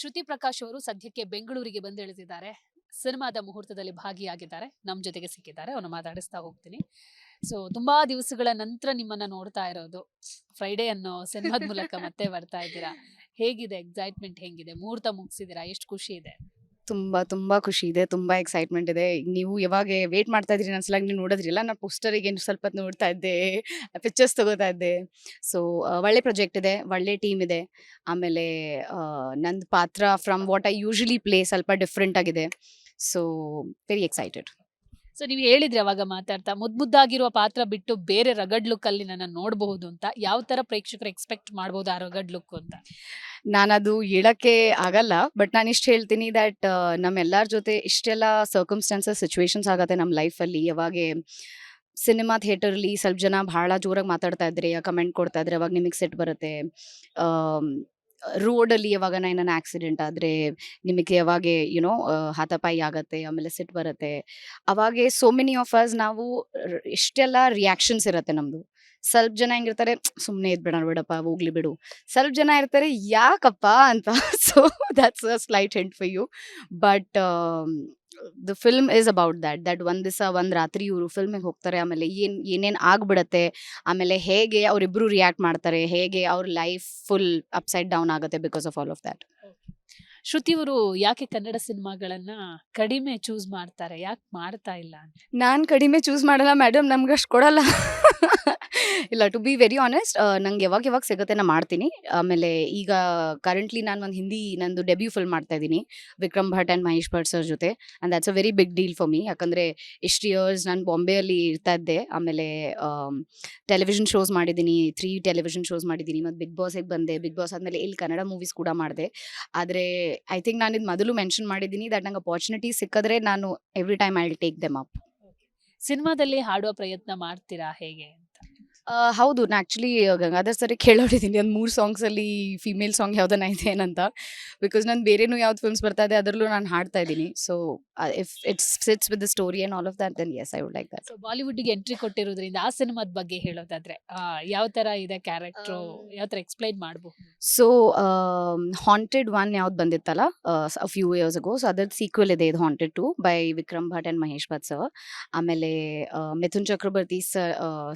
ಶ್ರುತಿ ಪ್ರಕಾಶ್ ಅವರು ಸದ್ಯಕ್ಕೆ ಬೆಂಗಳೂರಿಗೆ ಬಂದು ಇಳಿದಿದ್ದಾರೆ. ಸಿನಿಮಾದ ಮುಹೂರ್ತದಲ್ಲಿ ಭಾಗಿಯಾಗಿದ್ದಾರೆ. ನಮ್ಮ ಜೊತೆಗೆ ಸಿಕ್ಕಿದ್ದಾರೆ. ಅವನು ಮಾತಾಡಿಸ್ತಾ ಹೋಗ್ತೀನಿ. ಸೊ ತುಂಬಾ ದಿವಸಗಳ ನಂತರ ನಿಮ್ಮನ್ನ ನೋಡ್ತಾ ಇರೋದು. ಫ್ರೈಡೇ ಅನ್ನೋ ಸಿನಿಮಾದ ಮೂಲಕ ಮತ್ತೆ ಬರ್ತಾ ಇದ್ದೀರಾ? ಹೇಗಿದೆ? ಎಕ್ಸೈಟ್ಮೆಂಟ್ ಹೆಂಗಿದೆ? ಮುಹೂರ್ತ ಮುಗಿಸಿದೀರಾ ಎಷ್ಟು ಖುಷಿ ಇದೆ? ತುಂಬಾ ತುಂಬಾ ಖುಷಿ ಇದೆ, ತುಂಬಾ ಎಕ್ಸೈಟ್ಮೆಂಟ್ ಇದೆ. ನೀವು ಯಾವಾಗ ವೇಟ್ ಮಾಡ್ತಾ ಇದ್ರಿ ನನ್ನ ಸಲಾಗಿ ನೀವು ನೋಡೋದ್ರಿಲ್ಲ ನಾನು ಪೋಸ್ಟರಿಗೆ ಸ್ವಲ್ಪ ನೋಡ್ತಾ ಇದ್ದೆ ಪಿಕ್ಚರ್ಸ್ ತಗೋತಾ ಇದ್ದೆ. ಸೊ ಒಳ್ಳೆ ಪ್ರಾಜೆಕ್ಟ್ ಇದೆ, ಒಳ್ಳೆ ಟೀಮ್ ಇದೆ. ಆಮೇಲೆ ನಂದು ಪಾತ್ರ from what I usually play ಸ್ವಲ್ಪ ಡಿಫ್ರೆಂಟ್ ಆಗಿದೆ. ಸೊ ವೆರಿ ಎಕ್ಸೈಟೆಡ್ ಸೊ ನೀವು ಹೇಳಿದ್ರೆ ಅವಾಗ ಮಾತಾಡ್ತಾ, ಮುದ್ ಮುದ್ದಾಗಿರುವ ಪಾತ್ರ ಬಿಟ್ಟು ಬೇರೆ ರಗಡ್ ಲುಕ್ ಅಲ್ಲಿ ನನ್ನ ನೋಡಬಹುದು ಅಂತ. ಯಾವ ತರ ಪ್ರೇಕ್ಷಕರು ಎಕ್ಸ್ಪೆಕ್ಟ್ ಮಾಡಬಹುದು ಆ ರಗಡ್ ಲುಕ್ ಅಂತ? ನಾನದು ಹೇಳಕ್ಕೆ ಆಗಲ್ಲ ಬಟ್ ನಾನು ಇಷ್ಟು ಹೇಳ್ತೀನಿ ದ್ಯಾಟ್ ನಮ್ಮೆಲ್ಲರ ಜೊತೆ ಇಷ್ಟೆಲ್ಲ ಸರ್ಕಮ್ಸ್ಟಾನ್ಸಸ್ ಸಿಚುವೇಶನ್ಸ್ ಆಗತ್ತೆ ನಮ್ಮ ಲೈಫಲ್ಲಿ ಯಾವಾಗ ಸಿನಿಮಾ ಥಿಯೇಟರ್ಲಿ ಸ್ವಲ್ಪ ಜನ ಭಾಳ ಜೋರಾಗಿ ಮಾತಾಡ್ತಾ ಇದ್ರೆ ಕಮೆಂಟ್ ಕೊಡ್ತಾ ಇದ್ರೆ, ಅವಾಗ ನಿಮಗೆ ಸೆಟ್ ಬರುತ್ತೆ. ರೋಡಲ್ಲಿ ಯಾವಾಗ ಏನಾನ ಆಕ್ಸಿಡೆಂಟ್ ಆದರೆ ನಿಮಗೆ ಯಾವಾಗ ಯುನೋ ಹಾತಾಪಾಯಿ ಆಗತ್ತೆ, ಆಮೇಲೆ ಸಿಟ್ಟು ಬರುತ್ತೆ. ಅವಾಗೆ ಸೋ ಮೆನಿ ಆಫ್ ಅಸ್ ನಾವು ಇಷ್ಟೆಲ್ಲ ರಿಯಾಕ್ಷನ್ಸ್ ಇರುತ್ತೆ ನಮ್ಮದು ಸ್ವಲ್ಪ ಜನ ಹೆಂಗಿರ್ತಾರೆ ಸುಮ್ಮನೆ ಇದ್ಬಿಡೋಣ ಬಿಡಪ್ಪ, ಹೋಗ್ಲಿ ಬಿಡು. ಸ್ವಲ್ಪ ಜನ ಇರ್ತಾರೆ, ಯಾಕಪ್ಪ? ಅಂತ. So that's a slight hint for you but the film is about that that ಒಂದು ದಿವಸ ಒಂದು ರಾತ್ರಿ ಇವರು ಫಿಲ್ಮಿಗೆ ಹೋಗ್ತಾರೆ ಆಮೇಲೆ ಏನು ಏನೇನು ಆಗ್ಬಿಡತ್ತೆ ಆಮೇಲೆ ಹೇಗೆ ಅವರಿಬ್ಬರು ರಿಯಾಕ್ಟ್ ಮಾಡ್ತಾರೆ ಹೇಗೆ ಅವ್ರ ಲೈಫ್ ಫುಲ್ ಅಪ್ಸೈಡ್ ಡೌನ್ ಆಗುತ್ತೆ because of all of that Shruti ಅವರು ಯಾಕೆ ಕನ್ನಡ ಸಿನಿಮಾಗಳನ್ನ ಕಡಿಮೆ ಚೂಸ್ ಮಾಡ್ತಾರೆ ಯಾಕೆ ಮಾಡ್ತಾ ಇಲ್ಲ ನಾನ್ ನಾನು ಕಡಿಮೆ ಚೂಸ್ ಮಾಡಲ್ಲ ಮೇಡಮ್ ನಮ್ಗೆ ಅಷ್ಟು ಕೊಡಲ್ಲ. ಇಲ್ಲ ಟು ಬಿ ವೆರಿ ಆನೆಸ್ಟ್ ನಂಗೆ ಯಾವಾಗ ಯಾವಾಗ ಸಿಗುತ್ತೆ ನಾ ಮಾಡ್ತೀನಿ. ಆಮೇಲೆ ಈಗ ಕರೆಂಟ್ಲಿ ನಾನು ಒಂದು ಹಿಂದಿ, ನಂದು ಡೆಬ್ಯೂ ಫಿಲ್ ಮಾಡ್ತಾ ಇದ್ದೀನಿ, ವಿಕ್ರಮ್ ಭಟ್ ಆ್ಯಂಡ್ ಮಹೇಶ್ ಭಟ್ ಸರ್ ಜೊತೆ. And that's a very big deal for me ಯಾಕಂದರೆ ಇಷ್ಟು ಇಯರ್ಸ್ ನಾನು ಬಾಂಬೆಯಲ್ಲಿ ಇರ್ತಾ ಇದ್ದೆ. ಆಮೇಲೆ ಟೆಲಿವಿಷನ್ ಶೋಸ್ ಮಾಡಿದ್ದೀನಿ ತ್ರೀ ಟೆಲಿವಿಷನ್ ಶೋಸ್ ಮಾಡಿದ್ದೀನಿ. ಮತ್ತು ಬಿಗ್ ಬಾಸಿಗೆ ಬಂದೆ. ಬಿಗ್ ಬಾಸ್ ಆದಮೇಲೆ ಇಲ್ಲಿ ಕನ್ನಡ ಮೂವೀಸ್ ಕೂಡ ಮಾಡಿದೆ. ಆದರೆ ಐ ಥಿಂಕ್ ನಾನು ಇದು ಮೊದಲು ಮೆನ್ಷನ್ ಮಾಡಿದ್ದೀನಿ. ದಟ್ ನಂಗೆ ಅಪಾರ್ಚುನಿಟಿ ಸಿಕ್ಕಿದ್ರೆ ನಾನು every time I take them up ಸಿನಿಮಾದಲ್ಲಿ ಹಾಡುವ ಪ್ರಯತ್ನ ಮಾಡ್ತೀರಾ ಹೇಗೆ? ಆ, ಹೌದು. ನಾ ಆ್ಯಕ್ಚುಲಿ ಗಂಗಾಧರ್ ಸರಿ ಕೇಳೋಡಿದ್ದೀನಿ ಒಂದು ಮೂರು ಸಾಂಗ್ಸಲ್ಲಿ ಫಿಮೇಲ್ ಸಾಂಗ್ ಯಾವ್ದನ್ನ ಇದೆ ಏನಂತ. ಬಿಕಾಸ್ ನಾನು ಬೇರೆನೂ ಯಾವ್ದು ಫಿಲ್ಮ್ಸ್ ಬರ್ತಾ ಇದೆ ಅದರಲ್ಲೂ ನಾನು ಹಾಡ್ತಾ ಇದ್ದೀನಿ. So if it's sits with the story and all of that then yes I would like that so ಬಾಲಿವುಡ್ಗೆ entry ಕೊಟ್ಟಿರೋದ್ರಿಂದ ಆ ಸಿನಿಮಾದ ಬಗ್ಗೆ ಹೇಳೋದಾದ್ರೆ ಆ, ಯಾವ ತರ ಇದೆ ಕ್ಯಾರೆಕ್ಟ್ರು Um, ಯಾವ ತರ ಎಕ್ಸ್ಪ್ಲೈನ್ ಮಾಡಬಹುದು? ಸೊ ಹಾಂಟೆಡ್ ಒನ್ ಯಾವ್ದು ಬಂದಿತ್ತಲ್ಲ ಫ್ಯೂ ಇಯರ್ಸ್ ಅಗೋ ಸೊ ಅದ್ರದ್ದು ಸೀಕ್ವೆಲ್ ಇದೆ ಇದು haunted two by Vikram Bhat and Mahesh Bhat sir ಆಮೇಲೆ ಆ, ಮಿಥುನ್ ಚಕ್ರವರ್ತಿ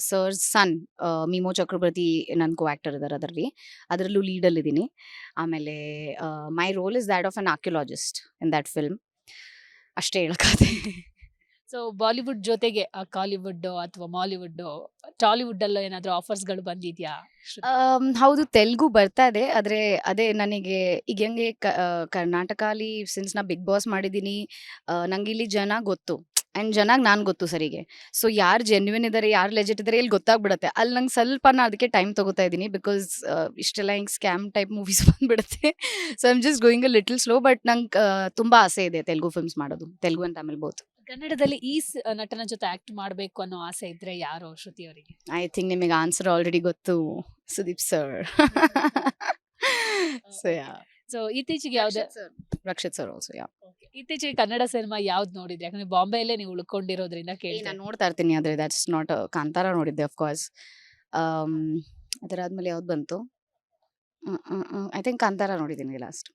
ಸರ್ ಸನ್ ಮೀಮೋ ಚಕ್ರವರ್ತಿ ನನ್ನ ಕೋ ಆಕ್ಟರ್ ಇದ್ದಾರೆ ಅದರಲ್ಲಿ ಅದರಲ್ಲೂ ಲೀಡಲ್ಲಿದ್ದೀನಿ ಆಮೇಲೆ my role is that of an archaeologist in that film ಅಷ್ಟೇ ಹೇಳಕ್ಕಾದೆ ಸೊ ಬಾಲಿವುಡ್ ಜೊತೆಗೆ ಕಾಲಿವುಡ್ ಅಥವಾ ಮಾಲಿವುಡ್ ಟಾಲಿವುಡ್ ಅಲ್ಲೋ ಏನಾದರೂ ಆಫರ್ಸ್ಗಳು ಬಂದಿದೆಯಾ? ಹೌದು ತೆಲುಗು ಬರ್ತಾ ಇದೆ. ಆದರೆ ಅದೇ ನನಗೆ ಈಗ ಹೆಂಗೆ ಕರ್ನಾಟಕ ಅಲ್ಲಿ ಸಿನ್ಸ್ ನಾ ಬಿಗ್ ಬಾಸ್ ಮಾಡಿದ್ದೀನಿ ನಂಗೆ ಇಲ್ಲಿ ಜನ ಗೊತ್ತು. ಆ್ಯಂಡ್ ಜನಾಗಿ ನಾನು ಗೊತ್ತು ಸರಿಗೆ. ಸೊ ಯಾರು ಜೆನ್ಯೂನ್ ಇದ್ದಾರೆ ಯಾರು ಲೆಜೆಟ್ ಇದ್ದಾರೆ ಇಲ್ಲಿ ಗೊತ್ತಾಗ್ಬಿಡುತ್ತೆ. ಅಲ್ಲಿ ನಂಗೆ ಸ್ವಲ್ಪ ನಾ ಅದಕ್ಕೆ ಟೈಮ್ ತೊಗೋತಾ ಇದ್ದೀನಿ ಬಿಕಾಸ್ ಇಷ್ಟೆಲ್ಲ ಹಿಂಗೆ ಸ್ಕ್ಯಾಮ್ ಟೈಪ್ ಮೂವೀಸ್ ಬಂದ್ಬಿಡುತ್ತೆ. So I'm just going a little slow but ನಂಗೆ ತುಂಬ ಆಸೆ ಇದೆ ತೆಲುಗು ಫಿಲ್ಮ್ಸ್ ಮಾಡೋದು. ತೆಲುಗು ಆ್ಯಂಡ್ ತಮಿಳ್ ಬೋತ್ ಕನ್ನಡದಲ್ಲಿ ಈ ನಟನ ಜೊತೆ ಆಕ್ಟ್ ಮಾಡಬೇಕು ಅನ್ನೋ ಆಸೆ ಇದ್ರೆ ಯಾರು ಶ್ರುತಿ ಅವರಿಗೆ? ಐ ಥಿಂಕ್ ನಿಮಗೆ ಆನ್ಸರ್ ಆಲ್ರೆಡಿ ಗೊತ್ತು Sudeep sir so yeah so ಇತ್ತೀಚೆಗೆ ಯಾವ್ದು ರಕ್ಷಿತ್ ಸರ್. ಆಲ್ಸೋ ಯಾ ಇತ್ತೀಚೆಗೆ ಕನ್ನಡ ಸಿನಿಮಾ ಯಾವ್ದು ನೋಡಿದ್ರಿ? ಯಾಕಂದ್ರೆ ಬಾಂಬೆಯಲ್ಲೇ ನೀವು ಉಳ್ಕೊಂಡಿರೋದ್ರಿಂದ ಕೇಳಿ ನಾನು ನೋಡ್ತಾ ಇರ್ತೀನಿ ಆದರೆ ದಟ್ಸ್ ನಾಟ್ ಕಾಂತಾರ ನೋಡಿದ್ದೆ ಅಫ್ಕೋರ್ಸ್ ಅದರಾದ್ಮೇಲೆ ಯಾವ್ದು ಬಂತು? ಐ ಥಿಂಕ್ ಕಾಂತಾರ ನೋಡಿದ್ದೀನಿ last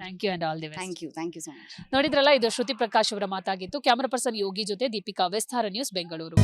thank you and all the thank you thank you so much ನೋಡಿದ್ರಲ್ಲ ಇದು ಶ್ರುತಿ ಪ್ರಕಾಶ್ ಅವರ ಮಾತಾಗಿತ್ತು. ಕ್ಯಾಮರಾ ಪರ್ಸನ್ ಯೋಗಿ ಜೊತೆ ದೀಪಿಕಾ ವೆಸ್ತಾರ ನ್ಯೂಸ್ ಬೆಂಗಳೂರು.